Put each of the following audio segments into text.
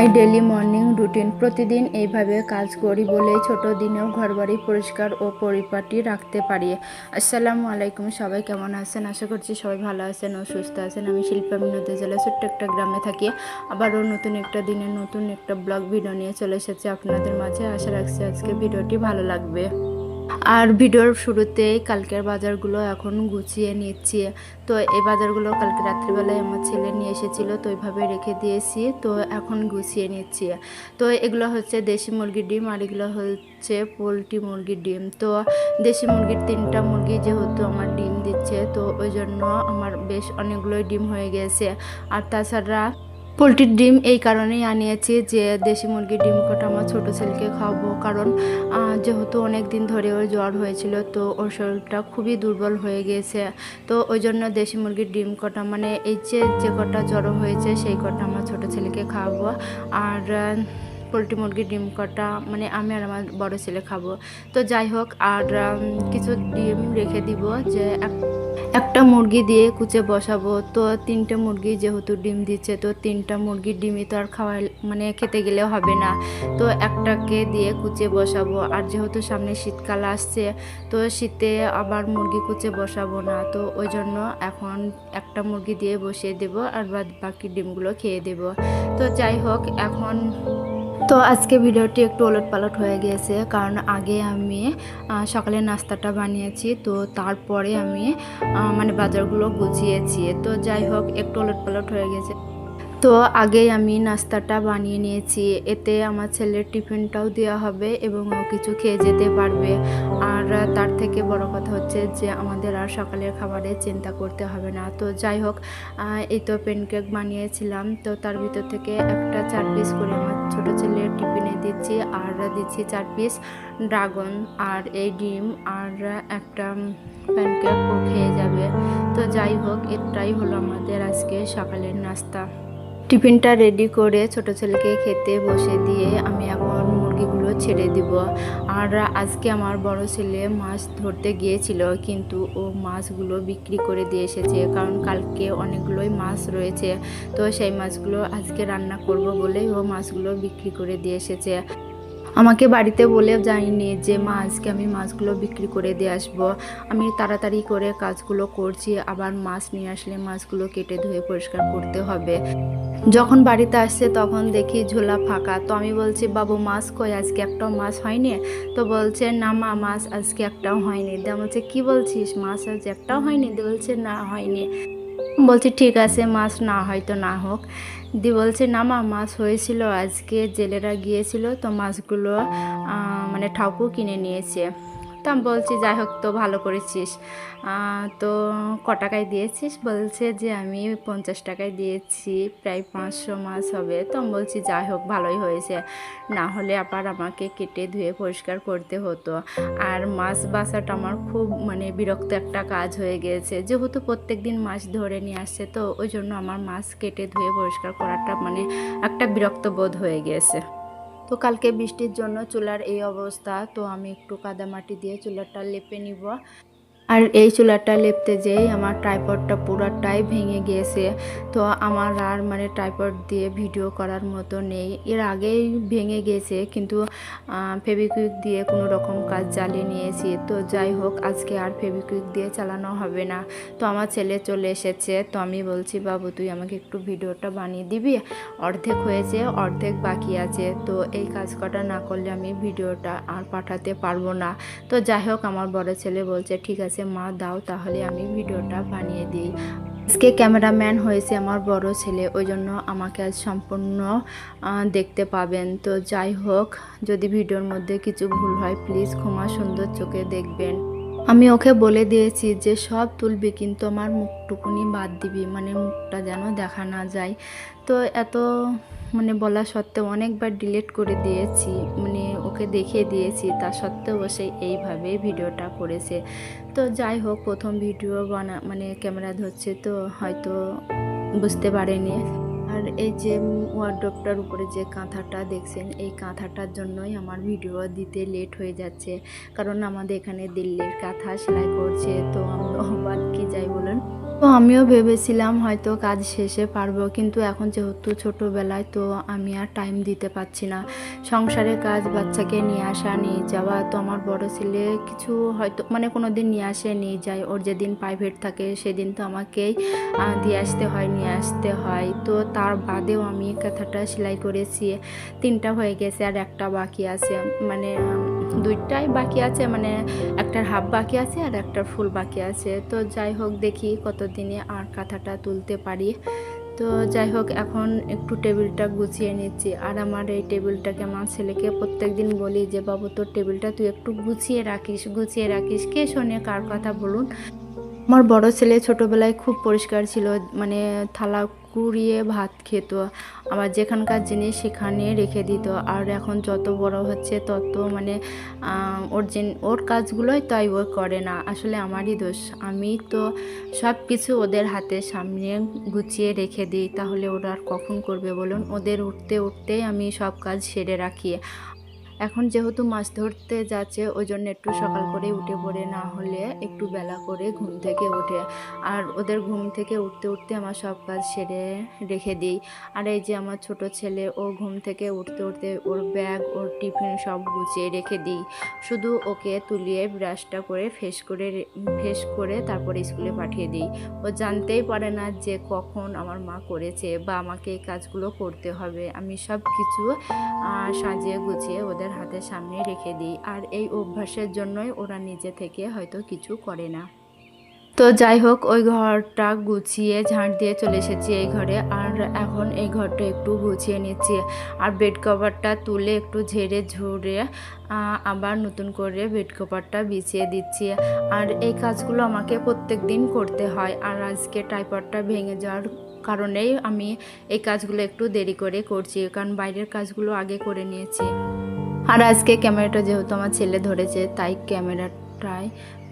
I daily morning routine প্রতিদিন এইভাবে কাজ করি বলে ছোট দিনেও ঘরবাড়ি পরিষ্কার ও পরিপাটি রাখতে পারি। আসসালামু আলাইকুম, সবাই কেমন আছেন? আশা করছি সবাই ভালো আছেন ও সুস্থ আছেন। আমি শিল্পা মিনতি জেলা ছোট্ট একটা গ্রামে থাকি। আবারও নতুন একটা দিনে নতুন একটা ব্লগ, ভিডিও নিয়ে চলে এসেছি আপনাদের মাঝে। আশা রাখছি আজকে ভিডিওটি ভালো লাগবে। আর ভিডিওর শুরুতেই কালকের বাজারগুলো এখন গুছিয়ে নিচ্ছি। তো এই বাজারগুলো কালকে রাত্রিবেলায় আমার ছেলে নিয়ে এসেছিল, তো ওইভাবে রেখে দিয়েছি। তো এখন গুছিয়ে নিচ্ছি। তো এগুলো হচ্ছে দেশি মুরগির ডিম আর এগুলো হচ্ছে পোলট্রি মুরগির ডিম। তো দেশি মুরগির তিনটা মুরগি যেহেতু আমার ডিম দিচ্ছে, তো ওই জন্য আমার বেশ অনেকগুলোই ডিম হয়ে গেছে। আর তাছাড়া পোলট্রির ডিম এই কারণেই আনিয়েছি যে দেশি মুরগির ডিম কটা আমার ছোটো ছেলেকে খাওয়াবো। কারণ যেহেতু অনেক দিন ধরে ওর জ্বর হয়েছিল, তো ওর শরীরটা খুবই দুর্বল হয়ে গিয়েছে। তো ওই জন্য দেশি মুরগির ডিম কটা মানে এই যে যে কটা জ্বর হয়েছে, সেই কটা আমার ছোটো ছেলেকে খাওয়াবো। আর পোলট্রি মুরগির ডিম কটা মানে আমি আর আমার বড় ছেলে খাব। তো যাই হোক, আর কিছু ডিম রেখে দিব যে এক- একটা মুরগি দিয়ে কুচে বসাবো। তো তিনটে মুরগি যেহেতু ডিম দিচ্ছে, তো তিনটা মুরগির ডিমই তো আর খাওয়া মানে খেতে গেলেও হবে না। তো একটাকে দিয়ে কুচে বসাবো। আর যেহেতু সামনে শীতকাল আসছে, তো শীতে আবার মুরগি কুচে বসাবো না। তো ওই জন্য এখন একটা মুরগি দিয়ে বসিয়ে দেব আর বাদ বাকি ডিমগুলো খেয়ে দেব। তো যাই হোক, এখন তো আজকে ভিডিওটি একটু ওলট পালট হয়ে গিয়েছে, কারণ আগে আমি সকালে নাস্তাটা বানিয়েছি, তো তারপরে আমি মানে বাজারগুলো গুছিয়েছি, তো যাই হোক একটু ওলট পালট হয়ে গেছে তো আগেই আমি নাস্তাটা বানিয়ে নিয়েছি, এতে আমার ছেলের টিফিনটাও দেওয়া হবে এবং ও কিছু খেয়ে যেতে পারবে। আর তার থেকে বড় কথা হচ্ছে যে আমাদের আর সকালের খাবারের চিন্তা করতে হবে না। তো যাই হোক এই তো প্যানকেক বানিয়েছিলাম, তো তার ভিতর থেকে একটা চার পিস করে আমার টিফিনে দিচ্ছি আর দিচ্ছি চার পিস ড্রাগন আর এই ডিম আর একটা প্যানকেক ও খেয়ে যাবে। তো যাই হোক, এটাই হলো আমাদের আজকে সকালের নাস্তা। টিফিনটা রেডি করে ছোট ছেলেকে খেতে বসে দিয়ে আমি এখন মুরগিগুলো ছেড়ে দিব। আর আজকে আমার বড় ছেলে মাছ ধরতে গিয়েছিল, কিন্তু ও মাছগুলো বিক্রি করে দিয়ে এসেছে, কারণ কালকে অনেকগুলোই মাছ রয়েছে। তো সেই মাছগুলো আজকে রান্না করব বলেই ও মাছগুলো বিক্রি করে দিয়ে এসেছে। আমাকে বাড়িতে বলে যায়নি যে, মা, আজকে আমি মাছগুলো বিক্রি করে দিয়ে আসব। আমি তাড়াতাড়ি করে কাজগুলো করছি, আবার মাছ নিয়ে আসলে মাছগুলো কেটে ধুয়ে পরিষ্কার করতে হবে। যখন বাড়িতে আসছে তখন দেখি ঝোলা ফাঁকা। তো আমি বলছি, বাবু, মাছ কই? আজকে একটাও মাছ হয়নি? তো বলছে, না মা, মাছ আজকে একটাও হয়নি। দিয়ে বলছে, কী বলছিস? মাছ আজ একটাও হয়নি? দিয়ে বলছে, না, হয়নি। বলছি, ঠিক আছে, মাছ না হয়তো না হোক। দি বলছে, না মা, মাছ হয়েছিল, আজকে জেলেরা গিয়েছিল, তো মাছগুলো মানে ঠাকুর কিনে নিয়েছে। তো আমি বলছি, যাই হোক তো, ভালো করেছিস। তো ক টাকায় দিয়েছিস? বলছে যে, আমি পঞ্চাশ টাকায় দিয়েছি, প্রায় পাঁচশো মাছ হবে। তো আমি বলছি, যাই হোক, ভালোই হয়েছে। না হলে আবার আমাকে কেটে ধুয়ে পরিষ্কার করতে হতো। আর মাছ বাসাটা আমার খুব মানে বিরক্ত একটা কাজ হয়ে গিয়েছে যেহেতু প্রত্যেক দিন মাছ ধরে নিয়ে আসছে, তো ওই জন্য আমার মাছ কেটে ধুয়ে পরিষ্কার করাটা মানে একটা বিরক্ত বোধ হয়ে গিয়েছে তো কালকে বৃষ্টির জন্য চুলার এই অবস্থা, তো আমি একটু কাদামাটি দিয়ে চুলারটা লেপে নিব। আর এই চুলাটা লেপতে যেই আমার ট্রাইপডটা পুরাটাই ভেঙে গিয়েছে। তো আমার আর মানে ট্রাইপড দিয়ে ভিডিও করার মতো নেই। এর আগেই ভেঙে গেছে কিন্তু ফেবিকুইক দিয়ে কোনো রকম কাজ চালিয়ে নিয়েছি। তো যাই হোক, আজকে আর ফেবিকুইক দিয়ে চালানো হবে না। তো আমার ছেলে চলে এসেছে। তো আমি বলছি, বাবু, তুই আমাকে একটু ভিডিওটা বানিয়ে দিবি? অর্ধেক হয়েছে, অর্ধেক বাকি আছে। তো এই কাজ কটা না করলে আমি ভিডিওটা আর পাঠাতে পারব না। তো যাই হোক, আমার বড় ছেলে বলছে, ঠিক আছে মা, দাও তাহলে আমি ভিডিওটা বানিয়ে দিই। আজকে ক্যামেরাম্যান হয়েছে আমার বড় ছেলে, ওই জন্য আমাকে আজ সম্পূর্ণ দেখতে পাবেন। তো যাই হোক, যদি ভিডিওর মধ্যে কিছু ভুল হয়, প্লিজ ক্ষমা সুন্দর চোখে দেখবেন। আমি ওকে বলে দিয়েছি যে, সব তুলবি, কিন্তু আমার মুখটুকুনি বাদ দিবি মানে মুখটা যেন দেখা না যায়। তো এত মানে বলা সত্ত্বেও অনেকবার ডিলিট করে দিয়েছি। মানে ওকে দেখিয়ে দিয়েছি, তা সত্ত্বেও সেই এইভাবে ভিডিওটা করেছে। তো যাই হোক, প্রথম ভিডিও বানা মানে ক্যামেরা ধরছে তো হয়তো বুঝতে পারেনি। আর এই যে ওয়ার্ড্রপটার উপরে যে কাঁথাটা দেখছেন, এই কাঁথাটার জন্যই আমার ভিডিও দিতে লেট হয়ে যাচ্ছে। কারণ আমাদের এখানে দিল্লির কাঁথা সেলাই করছে, তো আমরা বাদ কি যাই বলুন। তো আমিও ভেবেছিলাম হয়তো কাজ শেষে পারব, কিন্তু এখন যেহেতু ছোটোবেলায় তো আমি আর টাইম দিতে পারছি না। সংসারের কাজ, বাচ্চাকে নিয়ে আসা, নিয়ে যাওয়া, তো আমার বড় ছেলে কিছু হয়তো মানে কোনো দিন নিয়ে আসে, নিয়ে যায়। ওর যেদিন প্রাইভেট থাকে সেদিন তো আমাকেই দিয়ে আসতে হয়, নিয়ে আসতে হয়। তো তার বাদেও আমি কাঁথাটা সেলাই করেছি। তিনটা হয়ে গেছে আর একটা বাকি আছে। মানে দুইটাই বাকি আছে মানে একটার হাফ বাকি আছে আর একটার ফুল বাকি আছে। তো যাই হোক, দেখি কতদিনে আর কাঁথাটা তুলতে পারি। তো যাই হোক, এখন একটু টেবিলটা গুছিয়ে নিচ্ছি। আর আমার এই টেবিলটাকে আমার ছেলেকে প্রত্যেক দিন বলি যে, বাবু, তোর টেবিলটা তুই একটু গুছিয়ে রাখিস গুছিয়ে রাখিস। কে শোনে কার কথা বলুন? আমার বড় ছেলে ছোটবেলায় খুব পরিষ্কার ছিল মানে থালা কুড়িয়ে ভাত খেত। আবার যেখানকার জিনিস সেখানে রেখে দিত। আর এখন যত বড় হচ্ছে তত মানে ওর যে ওর কাজগুলোই তাই ও করে না। আসলে আমারই দোষ। আমি তো সব কিছু ওদের হাতের সামনে গুছিয়ে রেখে দিই। তাহলে ওরা আর কখন করবে বলুন? ওদের উঠতে, উঠতেই আমি সব কাজ সেরে রাখি। এখন যেহেতু মাছ ধরতে যাচ্ছে ওই জন্য একটু সকাল করে উঠে পড়ে, না হলে একটু বেলা করে ঘুম থেকে ওঠে আর ওদের ঘুম থেকে উঠতে উঠতে আমার সব কাজ সেরে রেখে দিই। আর এই যে আমার ছোট ছেলে, ও ঘুম থেকে উঠতে উঠতে ওর ব্যাগ, ওর টিফিন সব গুছিয়ে রেখে দিই। শুধু ওকে তুলিয়ে ব্রাশটা করে ফেস করে ফেস করে তারপরে স্কুলে পাঠিয়ে দিই। ও জানতেই পারে না যে কখন আমার মা করেছে বা আমাকে এই কাজগুলো করতে হবে। আমি সব কিছু সাজিয়ে গুছিয়ে ওদের হাতের সামনে রেখে দিই, আর এই অভ্যাসের জন্যই ওরা নিজে থেকে হয়তো কিছু করে না। তো যাই হোক, ওই ঘরটা গুছিয়ে ঝাঁট দিয়ে চলে এসেছি এই ঘরে, আর এখন এই ঘরটা একটু গুছিয়ে নিচ্ছি। আর বেড কভারটা তুলে একটু ঝেড়ে ঝুড়ে আবার নতুন করে বেড কভারটা বিছিয়ে দিচ্ছি। আর এই কাজগুলো আমাকে প্রত্যেক দিন করতে হয়, আর আজকে টাইপডটা ভেঙে যাওয়ার কারণেই আমি এই কাজগুলো একটু দেরি করে করছি, কারণ বাইরের কাজগুলো আগে করে নিয়েছি। আর আজকে ক্যামেরাটা যেহেতু আমার ছেলে ধরেছে, তাই ক্যামেরাটায়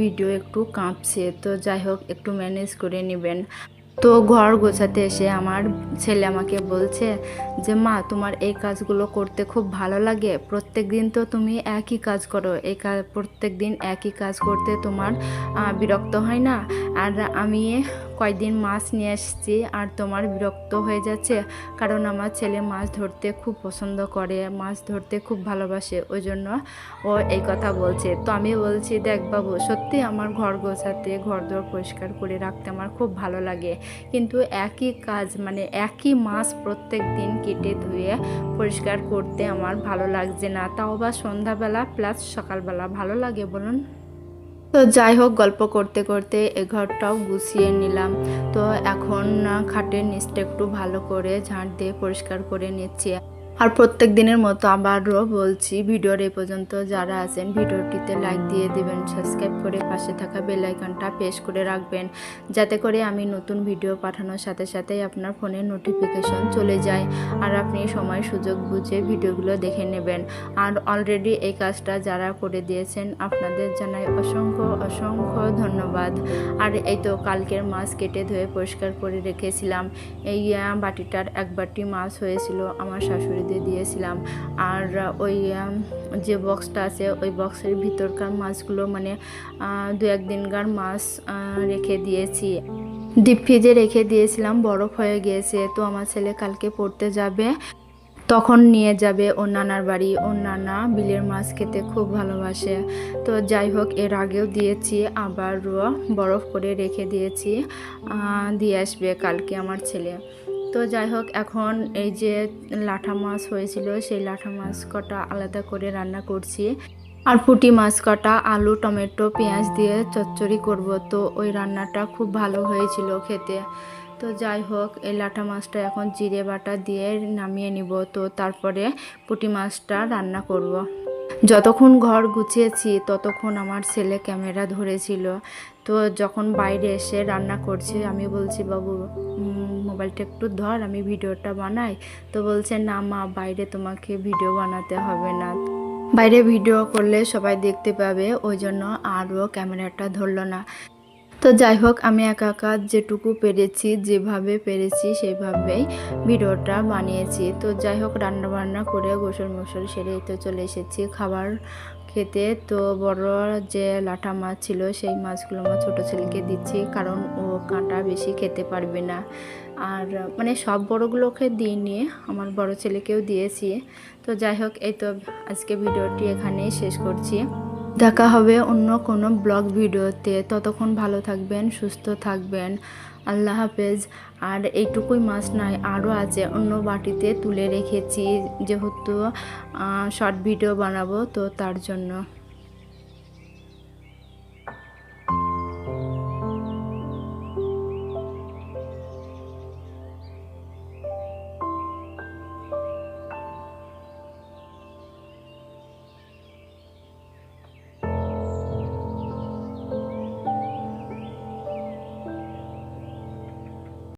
ভিডিও একটু কাঁপছে। তো যাই হোক, একটু ম্যানেজ করে নেবেন। তো ঘর গোছাতে এসে আমার ছেলে আমাকে বলছে যে, মা, তোমার এই কাজগুলো করতে খুব ভালো লাগে। প্রত্যেক দিন তো তুমি একই কাজ করো। এই কাজ প্রত্যেক দিন একই কাজ করতে তোমার বিরক্ত হয় না? আর আমি কয়দিন মাছ নিয়ে আসছি আর তোমার বিরক্ত হয়ে যাচ্ছে, কারণ আমার ছেলে মাছ ধরতে খুব পছন্দ করে, মাছ ধরতে খুব ভালোবাসে, ওই জন্য ও এই কথা বলছে। তো আমি বলছি, দেখ বাবু, সত্যি আমার ঘর গোছাতে, ঘর দর পরিষ্কার করে রাখতে আমার খুব ভালো লাগে। কিন্তু একই কাজ মানে একই মাছ প্রত্যেক দিন কেটে ধুয়ে পরিষ্কার করতে আমার ভালো লাগছে না। তাও বা সন্ধ্যাবেলা, প্লাস সকালবেলা, ভালো লাগে বলুন? তো যাই হোক, গল্প করতে করতে এ ঘরটাও গুছিয়ে নিলাম। তো এখন খাটের নিচটা একটু ভালো করে ঝাঁট দিয়ে পরিষ্কার করে নিচ্ছি। আর প্রত্যেক দিনের মতো আবারও বলছি, ভিডিওর এই পর্যন্ত যারা আছেন, ভিডিওটিতে লাইক দিয়ে দিবেন সাবস্ক্রাইব করে পাশে থাকা বেল আইকনটা প্রেস করে রাখবেন, যাতে করে আমি নতুন ভিডিও পাঠানোর সাথে সাথেই আপনার ফোনে নোটিফিকেশন চলে যায় আর আপনি সময়, সুযোগ বুঝে ভিডিওগুলো দেখে নেবেন। আর অলরেডি এই কাজটা যারা করে দিয়েছেন, আপনাদের জানাই অসংখ্য অসংখ্য ধন্যবাদ। আর এই তো কালকের মাছ কেটে ধুয়ে পরিষ্কার করে রেখেছিলাম। এই বাটিটার এক বাটি মাছ হয়েছিল আমার শাশুড়িদের দিয়েছিলাম। আর ওই যে বক্সটা আছে, ওই বক্সের ভিতরকার মাছগুলো মানে দু একদিনকার মাছ রেখে দিয়েছি। ডিপ ফ্রিজে রেখে দিয়েছিলাম, বরফ হয়ে গিয়েছে, তো আমার ছেলে কালকে পড়তে যাবে। তখন নিয়ে যাবে ওর নানার বাড়ি। ওর নানা বিলের মাছ খেতে খুব ভালোবাসে। তো যাই হোক, এর আগেও দিয়েছি, আবারও বরফ করে রেখে দিয়েছি দিয়ে আসবে কালকে আমার ছেলে। তো যাই হোক, এখন এই যে লাঠা মাছ হয়েছিল, সেই লাঠা মাছ কটা আলাদা করে রান্না করছি। আর পুঁটি মাছ কটা, আলু, টমেটো, পেঁয়াজ দিয়ে চচ্চড়ি করব। তো ওই রান্নাটা খুব ভালো হয়েছিল খেতে। তো যাই হোক, এই লাঠা মাছটা এখন জিরে বাটা দিয়ে নামিয়ে নিব। তো তারপরে পুঁটি মাছটা রান্না করব। যতক্ষণ ঘর গুছিয়েছি, ততক্ষণ আমার ছেলে ক্যামেরা ধরেছিল। তো যখন বাইরে এসে রান্না করছি, আমি বলছি, বাবু মোবাইলটা একটু ধর, আমি ভিডিওটা বানাই। তো বলছে, না মা, বাইরে তোমাকে ভিডিও বানাতে হবে না। বাইরে ভিডিও করলে সবাই দেখতে পাবে, ওই জন্য আরও ক্যামেরাটা ধরলো না। তো যাই হোক, আমি একা একা যেটুকু পেরেছি, যেভাবে পেরেছি সেভাবেই ভিডিওটা বানিয়েছি। তো যাই হোক রান্না বান্না করে গোসল মোসল সেরে তো চলে এসেছি খাবার খেতে। তো বড় যে লাটা মাছ ছিল, সেই মাছগুলো আমার ছোটো ছেলেকে দিচ্ছি, কারণ ও কাঁটা বেশি খেতে পারবে না। আর মানে সব বড়গুলোকে দিইনি আমার বড় ছেলেকেও দিয়েছি। তো যাই হোক, এই তো আজকে ভিডিওটি এখানেই শেষ করছি। দেখা হবে অন্য কোনো ব্লগ ভিডিওতে। ততক্ষণ ভালো থাকবেন, সুস্থ থাকবেন। আল্লাহ হাফেজ। আর এইটুকুই মাছ নাই আরও আছে অন্য বাটিতে তুলে রেখেছি। যেহেতু শর্ট ভিডিও বানাবো, তো তার জন্য।